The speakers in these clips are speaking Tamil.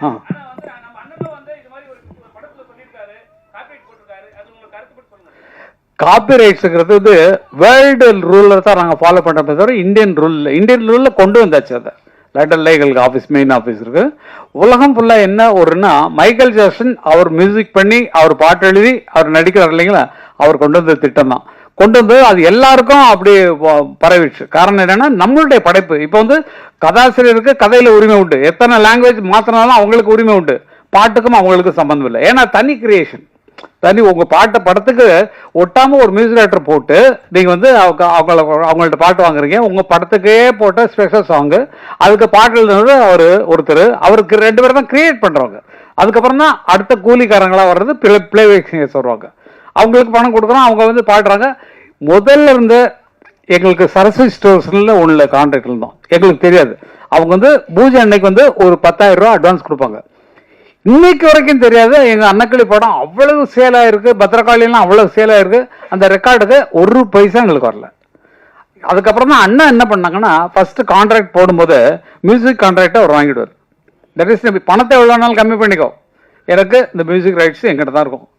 ஆ. ஆனா வந்து வேர்ல்டு ரூலில் தான் நாங்கள் ஃபாலோ பண்ணுறோமே தவிர இந்தியன் ரூல் இந்தியன் ரூலில் கொண்டு வந்தாச்சு அதை. லண்டன்ல எங்களுக்கு ஆஃபீஸ் மெயின் ஆஃபீஸ் இருக்கு. உலகம் ஃபுல்லாக என்ன ஒருன்னா மைக்கேல் ஜாக்சன் அவர் மியூசிக் பண்ணி அவர் பாட்டு எழுதி அவர் நடிக்கிறார் இல்லைங்களா? அவர் கொண்டு வந்த திட்டம் தான். கொண்டு வந்து அது எல்லாருக்கும் அப்படி ப- பரவிடுச்சு. காரணம் என்னன்னா நம்மளுடைய படைப்பு. இப்போ வந்து கதாசிரியருக்கு கதையில உரிமை உண்டு. எத்தனை லாங்குவேஜ் மாத்தினாலும் அவங்களுக்கு உரிமை உண்டு. பாட்டுக்கும் அவங்களுக்கு சம்பந்தம் இல்லை. ஏன்னா தனி கிரியேஷன் தனி உங்க பாட்டை படத்துக்கு ஒட்டாம ஒரு மியூசிக் டைரக்டர் போட்டு நீங்க வந்து அவங்க அவங்கள அவங்கள்ட்ட பாட்டு வாங்குறீங்க. உங்க படத்துக்கே போட்ட ஸ்பெஷல் சாங் அதுக்கு பாட்டு அவர் ஒருத்தர். அவருக்கு ரெண்டு பேரும் தான் கிரியேட் பண்றவங்க. அதுக்கப்புறம் தான் அடுத்த கூலிக்காரங்களா வர்றது பிளே பிளேபேக் சிங்கர்ஸ் வருவாங்க அவங்களுக்கு பணம் கொடுக்குறோம் அவங்க வந்து பாடுறாங்க. முதல்ல இருந்து எங்களுக்கு சரஸ்வதி ஸ்டோர்ஸ்ல உள்ள கான்ட்ராக்ட் இருந்தோம். எங்களுக்கு தெரியாது. அவங்க வந்து பூஜை அன்னைக்கு வந்து ஒரு பத்தாயிரம் ரூபா அட்வான்ஸ் கொடுப்பாங்க. இன்னைக்கு வரைக்கும் தெரியாது. எங்கள் அன்னக்கிளி படம் அவ்வளவு சேல் ஆயிருக்கு. பத்திரகாளியெல்லாம் அவ்வளவு சேல் ஆயிருக்கு. அந்த ரெக்கார்டுக்கு ஒரு பைசா எங்களுக்கு வரல. அதுக்கப்புறம் தான் அண்ணன் என்ன பண்ணாங்கன்னா ஃபர்ஸ்ட் கான்ட்ராக்ட் போடும்போது மியூசிக் கான்ட்ராக்டை அவர் வாங்கிடுவார். தட் இஸ் பணத்தை எவ்வளோ நாள் கம்மி பண்ணிக்கோ. எனக்கு இந்த மியூசிக் ரைட்ஸ் எங்கிட்ட தான் இருக்கும்.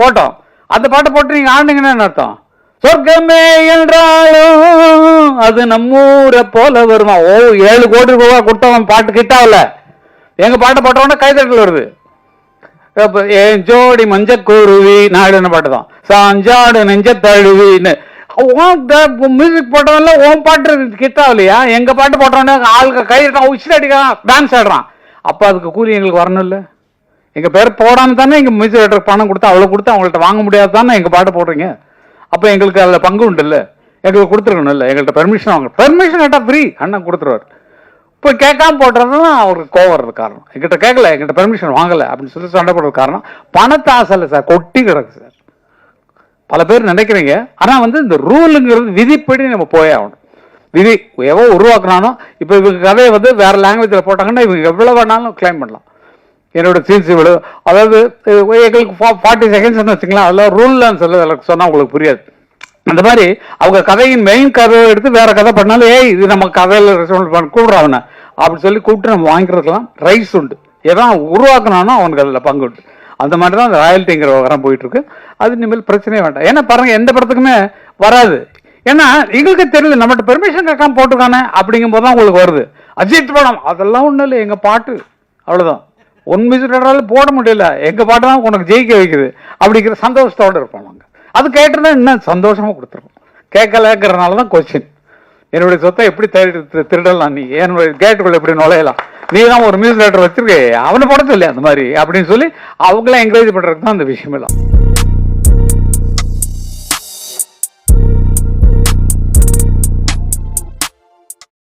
போட்டோம். அந்த பாட்டை போட்டு நீங்க ஆடுனீங்கன்னா என்ன அர்த்தம்? சொர்க்கமே என்றாலும் அது நம்மூரை போல வருமா? ஓ ஏழு கோடி ரூபா கொடுத்தவன் பாட்டு கிட்டாவில். எங்க பாட்டை போட்டவொடனே கைதட்டல் வருது. என் ஜோடி மஞ்ச குருவி? நாடுன பாட்டு தான். சாஞ்சாடு நெஞ்ச தழுவின்னு. மியூசிக் போட்டவன்ல உன் பாட்டு கிட்டாவில்லையா எங்க பாட்டு போட்டவொடனே ஆளுக்கு கைதட்டான் உச்சிட்டு அடிக்கிறான் டான்ஸ் ஆடுறான். அப்போ அதுக்கு கூலி எங்களுக்கு வரணும் எங்கள் எங்க பேர் போடாமல் தானே எங்க மியூசிக் டைரக்டர் பணம் கொடுத்து அவ்வளவு கொடுத்து அவங்கள்ட்ட வாங்க முடியாது தானே எங்க பாட்டு போடுறீங்க? அப்ப எங்களுக்கு அதுல பங்கு உண்டு இல்ல. எங்களுக்கு கொடுத்துருக்கணும் இல்ல. எங்கள்கிட்ட பெர்மிஷன் வாங்க. பெர்மிஷன் கேட்டா ஃப்ரீ அண்ணன் கொடுத்துருவாரு. இப்போ கேட்காம போடுறது தான் அவருக்கு கோவம் வர்றது காரணம். எங்கிட்ட கேட்கல. எங்கிட்ட பெர்மிஷன் வாங்கல அப்படின்னு சொல்லி சண்டை போடுறது காரணம். பணத்தை ஆசை இல்லை சார். கொட்டி கிடக்கு சார். பல பேர் நினைக்கிறீங்க. ஆனா வந்து இந்த ரூலுங்கிறது விதிப்படி நம்ம போயே ஆகணும். விதி எவ்வளோ உருவாக்குனானோ இப்போ இவங்க கதையை வந்து வேற லாங்குவேஜில் போட்டாங்கன்னா இவங்க எவ்வளோ வேணாலும் கிளைம் பண்ணலாம். என்னோட சீன்ஸ் இவ்வளோ அதாவது அஹ், எங்களுக்கு ஃபார்ட்டி செகண்ட்ஸ்னு வச்சுக்கலாம் அதில் ரூல்லாம் சொல்ல எனக்கு சொன்னால் உங்களுக்கு புரியாது. அந்த மாதிரி அவங்க கதையின் மெயின் கதையை எடுத்து வேற கதை பண்ணாலும் ஏய் இது நம்ம கதையில் ரெஸ்பான்ஸ் பண்ண கூப்பிடுறான் அப்படி சொல்லி கூப்பிட்டு நம்ம வாங்கிக்கிறதுக்கெல்லாம் ரைஸ் உண்டு. எதான் உருவாக்கினானோ அவனுக்கு அதில் பங்கு உண்டு. அந்த மாதிரி தான் அந்த ராயல்ட்டிங்கிற விவகாரம் போயிட்டு இருக்கு அது இனிமேல் பிரச்சனையே வேண்டாம். ஏன்னா பாருங்க எந்த படத்துக்குமே வராது. ஏன்னா எங்களுக்கு தெரியல நம்மகிட்ட பெர்மிஷன் கேட்காம போட்டுருக்கானே அப்படிங்கும் போது தான் உங்களுக்கு வருது. அஜித் படம் அதெல்லாம் ஒன்றும் இல்லை எங்கள் பாட்டு. அவ்வளோதான் ஒன் மியூசிக் போட முடியல. எங்கள் பாட்டு தான் உனக்கு ஜெயிக்க வைக்குது? அப்படிங்கிற சந்தோஷத்தோடு இருப்போம் நாங்கள் அது கேட்டுருந்தா இன்னும் சந்தோஷமா கொடுத்துருவோம். கேட்கலங்கிறனால தான் கொஸ்டின் என்னுடைய சொத்தை எப்படி திருடி- திருடலாம் நீ? என்னுடைய கேட்டுக்குள்ள எப்படி நுழையலாம்? நீ தான் ஒரு மியூசிக் டைரக்டர் வச்சிருக்கே. அவனை படத்தில் அந்த மாதிரி அப்படின்னு சொல்லி அவங்கள என்கரேஜ் பண்றதுக்கு தான் அந்த விஷயம் எல்லாம்.